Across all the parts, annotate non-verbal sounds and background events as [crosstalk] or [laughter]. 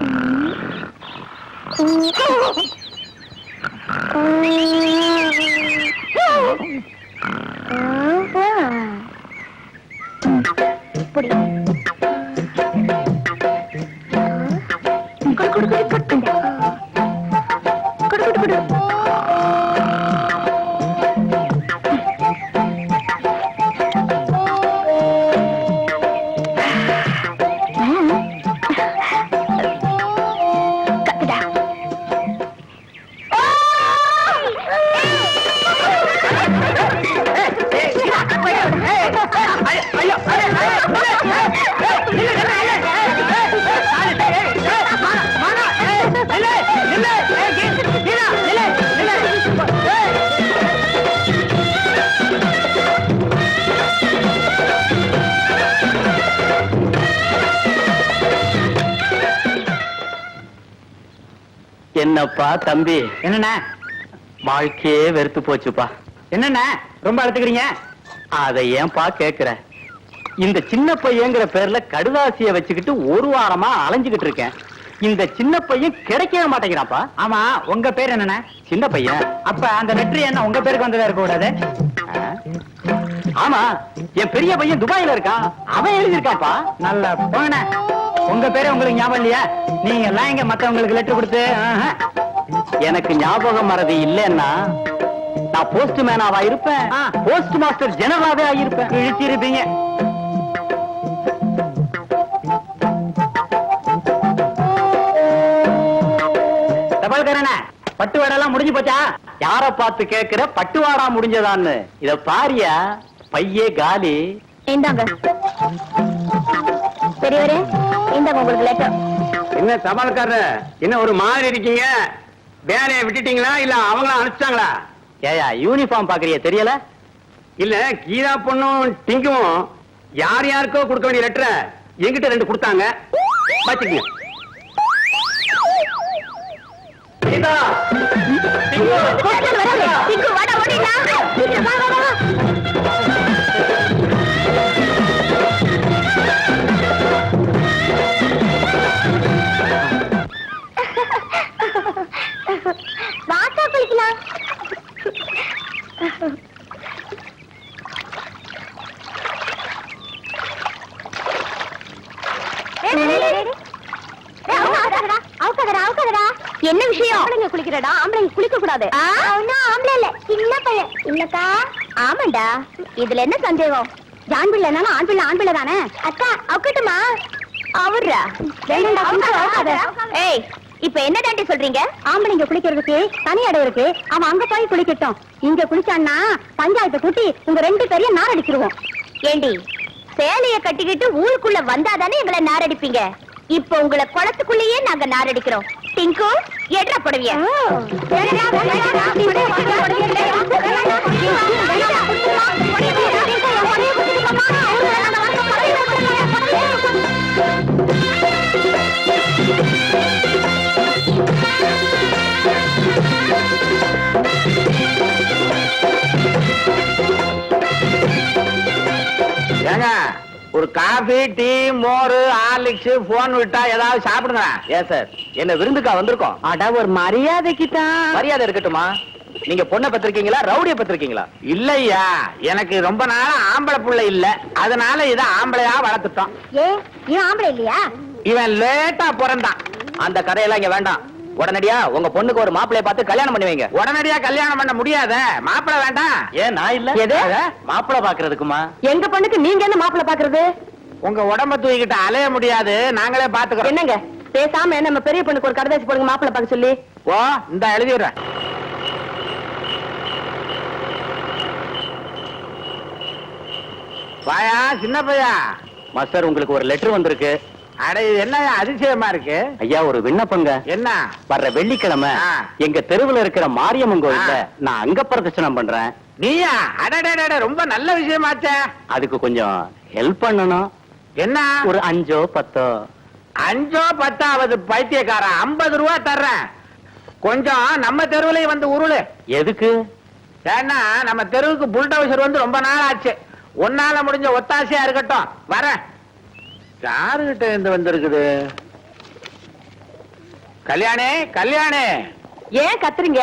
Mm-hmm. என்னப்பா தம்பி? என்னண்ணே? வாழ்க்கையே வெறுத்து போச்சுப்பா. என்னண்ணே? ரொம்ப அழுத்துக்கிறீங்க? அதை ஏன்பா கேக்குற? இந்த சின்ன பையங்கிற பேர்ல கடுதாசிய வச்சுக்கிட்டு ஒரு வாரமா அலைஞ்சுகிட்டு இருக்கேன். இந்த சின்ன பையன் கிடைக்கவே மாட்டேங்கிறான்ப்பா. ஆமா உங்க பேர் என்னண்ணே? சின்ன பையன். அப்ப அந்த லெட்டர் என்ன உங்க பேருக்கு வந்ததா இருக்க கூடாது? ஆமா என் பெரிய பையன் துபாயில இருக்கான் அவன் எழுதியிருக்கான்ப்பா. நல்ல போன. உங்க பேரு உங்களுக்கு ஞாபகம் இல்லையா? நீங்க எல்லாம் இங்க மத்தவங்களுக்கு லெட்டர் கொடுத்து. எனக்கு ஞாபகம் மறதி இல்லைன்னா நான் போஸ்ட் மேனாவா இருப்பேன். Post master ஜெனரலாவே ஆகியிருப்பேன். கிழிச்சிருப்பீங்க தபால்காரண்ணே பட்டு வேடெல்லாம் முடிஞ்சு போச்சா? யார பார்த்து கேக்குற பட்டுவாடா முடிஞ்சதான்னு. இத பாரியா? பையே காலி. இந்தாங்க. பெரியவரே இந்தாங்க உங்களுக்கு லெட்டர் என்ன தபால்காரர் என்ன ஒரு மாதிரி இருக்கீங்க? வேலையை விட்டுட்டீங்களா? இல்ல அவங்கள அனுப்பிச்சாங்களா? ஏயா யூனிஃபார்ம் பாக்குறிய தெரியல? இல்ல கீதா பொண்ணும் டிங்கும் யார் யாருக்கோ கொடுக்க வேண்டிய லெட்டரை என்கிட்ட ரெண்டு கொடுத்தாங்க. வச்சுக்கங்க கீதா! டிங்கு, வாடா ஓடினா வா வா வா. இல்லக்கா ஆமாண்டா. இதுல என்ன சந்தேகம்? ஆண் பிள்ளை என்னாலும் ஆண் பிள்ளை ஆண் பிள்ளை தானே? அக்கா அக்கட்டுமா அவர்ரா ஏய் இப்ப என்ன டாண்டி சொல்றீங்க? ஆம்பளைங்க குளிக்கிறதுக்கு தனி இடம் இருக்கு. அவன் அங்க போய் குளிக்கட்டும். இங்க குளிச்சான்னா பஞ்சாயத்தை கூட்டி உங்க ரெண்டு பேரையும் நார் அடிச்சிருவோம் ஏண்டி சேலைய கட்டிக்கிட்டு ஊருக்குள்ள வந்தாதானே எங்களை நாரடிப்பீங்க? இப்ப உங்களை குளத்துக்குள்ளேயே நாங்க நாரடிக்கிறோம். டிங்கு எட்ரா புடவிய ஏங்க ஒரு காபி டீ மோர் ஹார்லிக்ஸ் போன் விட்டா ஏதாவது சாப்பிடுங்க. ஏன் சார் என்ன விருந்துக்கா வந்திருக்கோம்? அட ஒரு மரியாதைக்கு தான் மரியாதை இருக்கட்டுமா? நீங்க பொண்ணை பத்திருக்கீங்களா ரவுடிய பத்திருக்கீங்களா இல்லையா. எனக்கு ரொம்ப நாளா ஆம்பளை புள்ள இல்ல. அதனால இத ஆம்பளையா வளர்த்துட்டோம். ஏ ஏன் ஆம்பளை இல்லையா? இவன் லேட்டா பிறந்தான். அந்த கதையெல்லாம் இங்க வேண்டாம். உடனடியா உங்க பொண்ணுக்கு ஒரு மாப்பிளைய பார்த்து கல்யாணம் பண்ணி வைங்க உடனடியா கல்யாணம் பண்ண முடியாத? மாப்பிள்ளை வேண்டாம். ஏன் நான் இல்ல? எது? மாப்பிளை பாக்குறதுக்குமா எங்க பொண்ணுக்கு நீங்க என்ன மாப்பிள்ள பாக்குறது உங்க உடம்ப தூக்கிட்டு அலைய முடியாது. நாங்களே பாத்துக்கிறோம். என்னங்க? பேசாம நம்ம பெரிய பொண்ணுக்கு ஒரு கடைதாசி போடுங்க மாப்பிள்ளை பார்க்க சொல்லி. ஓ இந்த எழுதிடுறேன். வாயா சின்ன பையா? மாஸ்டர் உங்களுக்கு ஒரு லெட்டர் வந்திருக்கு. அட என்ன அதிசயமா இருக்கு? ஐயா ஒரு விண்ணப்பங்க. என்ன? வர்ற வெள்ளிக்கிழமை. எங்க தெருவுல இருக்கிற மாரியம்மன் கோயில்ல. நான் அங்க பிரதட்சணம் பண்றேன். நீயா? அடடடட ரொம்ப நல்ல விஷயமாச்சே. அதுக்கு கொஞ்சம் ஹெல்ப் பண்ணணும். என்ன? ஒரு அஞ்சோ பத்தோ? அஞ்சோ பத்தாவது பைத்தியக்காரன் ஐம்பது ரூபா தர்றேன். கொஞ்சம் நம்ம தெருவுலயும் வந்து உருளு. எதுக்கு? ஏன்னா நம்ம தெருவுக்கு புல்டோசர் வந்து ரொம்ப நாள் ஆச்சு உன்னால முடிஞ்ச ஒத்தாசையா இருக்கட்டும். வரேன். யாருகிட்ட இருந்து வந்திருக்குது? கல்யாணி கல்யாணி. ஏன் கத்துறீங்க?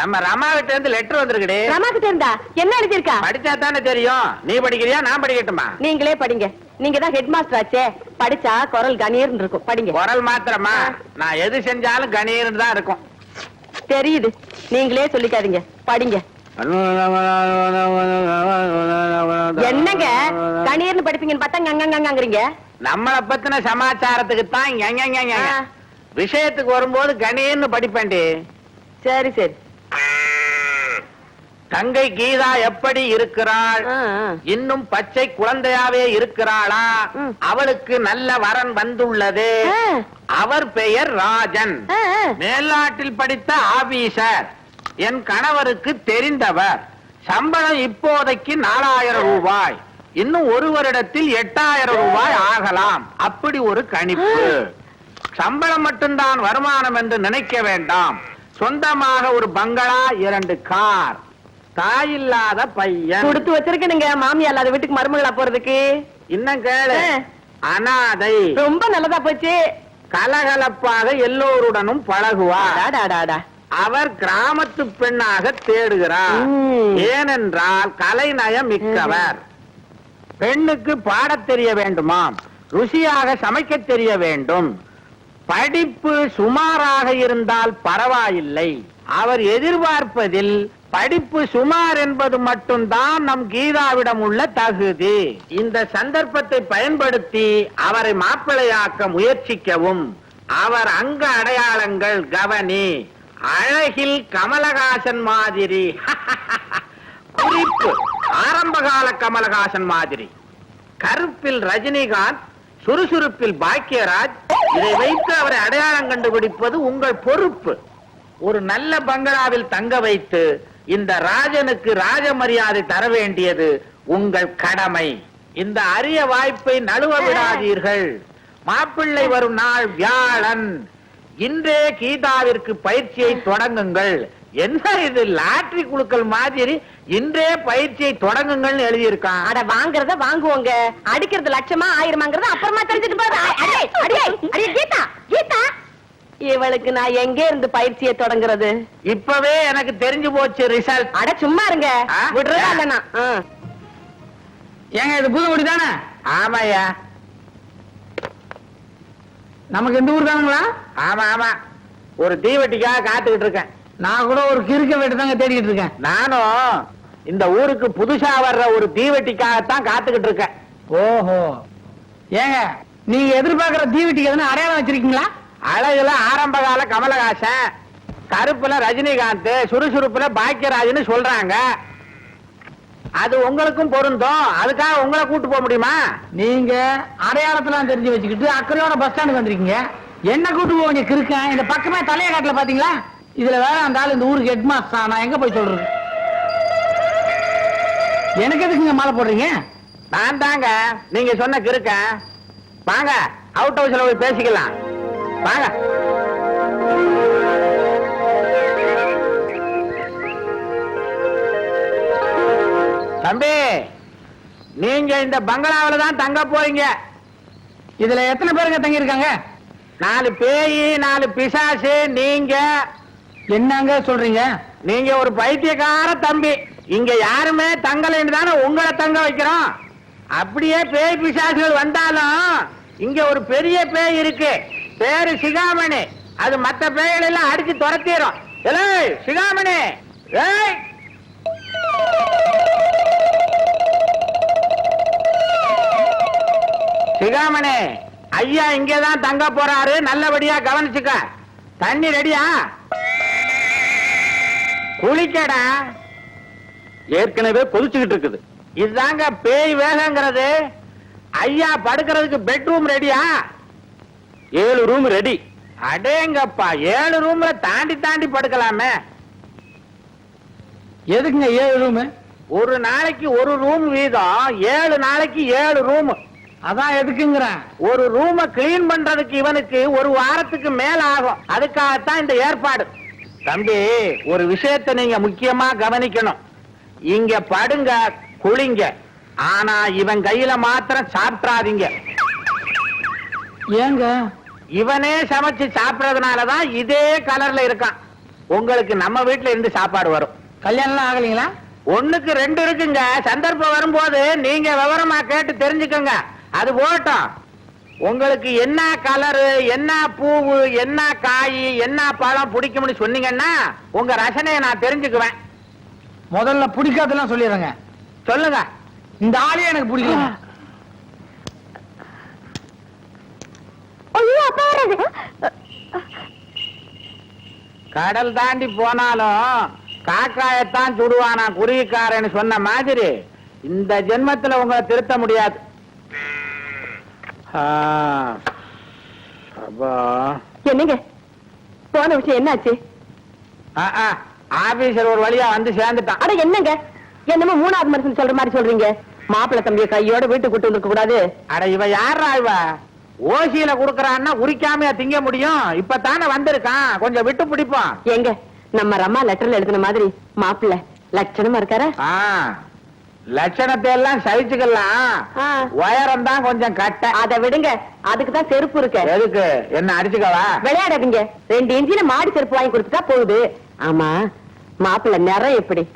நம்ம ரமா கிட்ட இருந்து லெட்டர் வந்திருக்குடி. ரமா கிட்ட இருந்தா என்ன எழுதிருக்கா படிச்சா தானே தெரியும். நீ படிக்கிறியா நான் படிக்கட்டுமா? நீங்களே படிங்க. நீங்க தான் ஹெட் மாஸ்டர் ஆச்சே. படிச்சா குரல் கணீர்னு இருக்கும். படிங்க. குரல் மாத்திரமா? நான் எது செஞ்சாலும் கணீர்னு தான் இருக்கும். தெரியுது. நீங்களே சொல்லிக்காதீங்க. படிங்க. என்னங்க கணீர்னு படிப்பீங்கன்னு பார்த்தா அங்கங்கங்கறீங்க நம்மள பத்தின சமாச்சாரத்துக்கு தான். விஷயத்துக்கு வரும்போது கணீர்னு படிப்பேன்டி சரி சரி தங்கை கீதா எப்படி இருக்கிறாள். இன்னும் பச்சை குழந்தையாவே இருக்கிறாளா. அவளுக்கு நல்ல வரன் வந்துள்ளது. அவர் பெயர் ராஜன். மேல்நாட்டில் படித்த ஆபீசர் என் கணவருக்கு தெரிந்தவர். சம்பளம் இப்போதைக்கு நாலாயிரம் ரூபாய். இன்னும் ஒரு வருடத்தில் எட்டாயிரம் ரூபாய் ஆகலாம். அப்படி ஒரு கணிப்பு. சம்பளம் மட்டும்தான் வருமானம் என்று நினைக்க வேண்டாம். சொந்தமாக ஒரு பங்களா இரண்டு கார். தாயில்லாத பையன். கொடுத்து வச்சிருக்கணுங்க. மாமியா இல்லாத வீட்டுக்கு மருமகளா போறதுக்கு. இன்னும் கேளு. அனாதை. ரொம்ப நல்லதா போச்சு. கலகலப்பாக எல்லோருடனும் அடாடாடாடா. அவர் கிராமத்து பெண்ணாக தேடுகிறார். ஏனென்றால் கலைநயம் மிக்கவர். பெண்ணுக்கு பாடத் தெரிய வேண்டுமாம். ருசியாக சமைக்க தெரிய வேண்டும். படிப்பு சுமாராக இருந்தால் பரவாயில்லை. அவர் எதிர்பார்ப்பதில் படிப்பு சுமார் என்பது மட்டும்தான் நம் கீதாவிடம் உள்ள தகுதி. இந்த சந்தர்ப்பத்தை பயன்படுத்தி அவரை மாப்பிள்ளையாக்க முயற்சிக்கவும். அவர் அங்க அடையாளங்கள் கவனி. அழகில் கமலஹாசன் மாதிரி. [laughs] குறிப்பு ஆரம்பகால கமலஹாசன் மாதிரி. கருப்பில் ரஜினிகாந்த் சுறுசுறுப்பில் பாக்கியராஜ் இதை வைத்து அவரை அடையாளம் கண்டுபிடிப்பது உங்கள் பொறுப்பு. ஒரு நல்ல பங்களாவில் தங்க வைத்து இந்த ராஜனுக்கு ராஜ மரியாதை தர வேண்டியது உங்கள் கடமை. இந்த அரிய வாய்ப்பை நழுவ விடாதீர்கள். மாப்பிள்ளை வரும் நாள் வியாழன். இன்றே கீதாவிற்கு பயிற்சியை தொடங்குங்கள். என்ன இது லாட்டரி குழுக்கள் மாதிரி இன்றே பயிற்சியை தொடங்குங்கள்னு எழுதியிருக்கான். அட வாங்குறத வாங்குவோங்க. அடிக்கிறது லட்சமா ஆயிரமாங்கிறத அப்புறமா தெரிஞ்சுட்டு போது அடியே கீதா கீதா. இவளுக்கு நான் எங்க இருந்து பயிற்சியை தொடங்குறது? இப்பவே எனக்கு தெரிஞ்சு போச்சு ரிசல்ட். அட சும்மா இருங்க? விடுறதா இல்லைனா ஏங்க இது புதுக்குடி தானே? ஆமாயா நமக்கு இந்த ஊர் தானுங்களா? ஆமா ஆமா. ஒரு தீவெட்டிக்காக காத்துக்கிட்டு இருக்கேன். நான் கூட ஒரு கிறுக்க வீட்டு தாங்க தேடிட்டு இருக்கேன். நானும் இந்த ஊருக்கு புதுசா வர்ற ஒரு தீவெட்டிக்காகத்தான் காத்துக்கிட்டு இருக்கேன். ஓஹோ. ஏங்க நீங்க எதிர்பார்க்கிற தீவெட்டிக்கு எதுனா அடையாளம் வச்சிருக்கீங்களா? அழகுல ஆரம்ப கால கமலஹாசன் கருப்புல ரஜினிகாந்த் சுறுசுறுப்புல பாக்கியராஜ்னு சொல்றாங்க. அது உங்களுக்கும் பொருந்தும். அதுக்காக உங்களை கூட்டு போக முடியுமா? நீங்க அடையாளத்தெல்லாம் தெரிஞ்சு வச்சுக்கிட்டு அக்கறையோட பஸ் ஸ்டாண்டுக்கு வந்திருக்கீங்க. என்ன கூட்டு போவீங்க கிறுக்கன் இந்த பக்கமே தலைய காட்டுல பாத்தீங்களா இதுல வேற அந்த ஆள் இந்த ஊருக்கு ஹெட் மாஸ்டர் நான் எங்க போய் சொல்றது? எனக்கு எதுக்குங்க மாலை போடுறீங்க? நான் தாங்க. நீங்க சொன்ன கிருக்க வாங்க அவுட் ஹவுஸ்ல போய் பேசிக்கலாம். வாங்க. தம்பி நீங்க இந்த பங்களாவில தான் தங்க போறீங்க. இதுல எத்தனை பேருங்க தங்கி இருக்காங்க நாலு பேய் நாலு பிசாசு நீங்க. என்னங்க சொல்றீங்க? நீங்க ஒரு பைத்தியக்கார தம்பி. இங்க யாருமே தங்கலைன்னு தானே உங்களை தங்க வைக்கிறோம். அப்படியே பேய் பிசாசுகள் வந்தாலும் இங்க ஒரு பெரிய பேய் இருக்கு. பேரு சிகாமணி. அது மத்த பேய்கள் எல்லாம் அடிச்சு துரத்திடும் சிகாமணி. ஏய் சிகாமணி ஐயா இங்கதான் தங்க போறாரு நல்லபடியா கவனிச்சுக்க. தண்ணி ரெடியா? குளிக்கடா. ஏற்கனவே கொதிச்சுக்கிட்டு இருக்குது. இதுதாங்க பேய் வேகங்கிறது. ஐயா படுக்கிறதுக்கு பெட்ரூம் ரெடியா? ஏழு ரூம் ரெடி. அடேங்கப்பா ஏழு ரூம்ல தாண்டி தாண்டி படுக்கலாமே. எதுக்குங்க ஏழு ரூமு? ஒரு நாளைக்கு ஒரு ரூம் வீதம் ஏழு நாளைக்கு ஏழு ரூம். அதான் எதுக்குங்கிறேன். ஒரு ரூம கிளீன் பண்றதுக்கு இவனுக்கு ஒரு வாரத்துக்கு மேல ஆகும். அதுக்காகத்தான் இந்த ஏற்பாடு. தம்பி ஒரு விஷயத்தை நீங்க முக்கியமா கவனிக்கணும். இங்க படுங்க குளிங்க. ஆனா இவன் கையில மாத்திரம் சாப்பிட்றாதீங்க. ஏங்க? இவனே சமைச்சு சாப்பிடறதுனாலதான் இதே கலர்ல இருக்கான். உங்களுக்கு நம்ம வீட்டுல இருந்து சாப்பாடு வரும். கல்யாணம்லாம் ஆகலைங்களா? ஒண்ணுக்கு ரெண்டு இருக்குங்க. சந்தர்ப்பம் வரும்போது நீங்க விவரமா கேட்டு தெரிஞ்சுக்கோங்க. அது போகட்டும். உங்களுக்கு என்ன கலரு என்ன பூவு என்ன காய் என்ன பழம் பிடிக்கும்னு சொன்னீங்கன்னா உங்க ரசனையை நான் தெரிஞ்சுக்குவேன். முதல்ல பிடிக்காதெல்லாம் சொல்லிடுறேங்க. சொல்லுங்க. இந்த ஆளே எனக்கு பிடிக்கல. கடல் தாண்டி போனாலும் காக்காயத்தான் சுடுவானா குருவிக்காரன்னு சொன்ன மாதிரி இந்த ஜென்மத்துல உங்களை திருத்த முடியாது. என்னங்க? போன விஷயம் என்னாச்சு? ஆ, ஆ, ஆபீசர் ஒரு வழியா வந்து சேர்ந்துட்டான். அட என்னங்க? என்னமோ மூணாவது மனுஷன் சொல்ற மாதிரி சொல்றீங்க. மாப்பிள்ளை தம்பிய கையோட வீட்டுக்கு கூட்டு வந்துருக்க கூடாது. அட இவ யாரா இவ? ஓசியில குடுக்கறான்னா உரிக்காமையா திங்க முடியும். இப்பதானே வந்திருக்கான். கொஞ்சம் விட்டு பிடிப்போம். எங்க நம்ம ரம்மா லெட்டர்ல எழுதின மாதிரி மாப்பிள்ளை லட்சணமா இருக்காரா? ஆ, லட்சணத்தை எல்லாம் சகிச்சுக்கலாம். உயரம் தான் கொஞ்சம் கட்ட. அத விடுங்க. அதுக்கு தான் செருப்பு இருக்கு. எதுக்கு? என்ன அடிச்சுக்கவா? விளையாடாதீங்க. ரெண்டு இன்ச்சில மாடி செருப்பு வாங்கி கொடுத்துட்டா போகுது. ஆமா. மாப்பிள்ளை நிறம் எப்படி?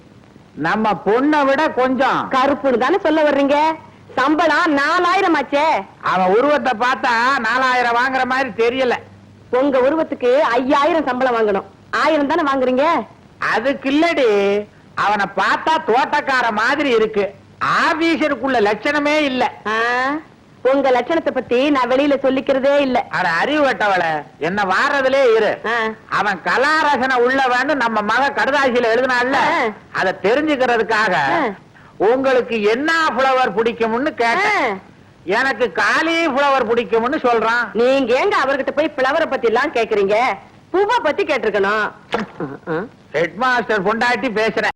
நம்ம பொண்ணை விட கொஞ்சம். கருப்புன்னு தானே சொல்ல வர்றீங்க? சம்பளம் நாலாயிரம் ஆச்சே. அவன் உருவத்தை பார்த்தா நாலாயிரம் வாங்குற மாதிரி தெரியல. உங்க உருவத்துக்கு ஐயாயிரம் சம்பளம் வாங்கணும். ஆயிரம் தானே வாங்குறீங்க? அதுக்கு இல்லடி. அவனை பார்த்தா தோட்டக்கார மாதிரி இருக்கு. ஆபீசருக்குள்ள லட்சணமே இல்ல. உங்க லட்சணத்தை பத்தி நான் வெளியில சொல்லிக்கிறதே இல்ல. அட அறிவு வெட்டவள என்ன வாரதுலே இரு. அவன் கலாரசனை உள்ளவன்னு நம்ம மக கடுதாசியில எழுதினால. அத தெரிஞ்சுக்கிறதுக்காக. உங்களுக்கு என்ன ஃப்ளவர் பிடிக்கும்னு கேட்டேன். எனக்கு காலி ஃப்ளவர் பிடிக்கும்னு சொல்றான். நீங்க ஏங்க அவர்கிட்ட போய் பிளவரை பத்தி எல்லாம் கேக்குறீங்க? பூவை பத்தி கேட்டிருக்கணும். ஹெட் மாஸ்டர் பொண்டாட்டி பேசுறேன்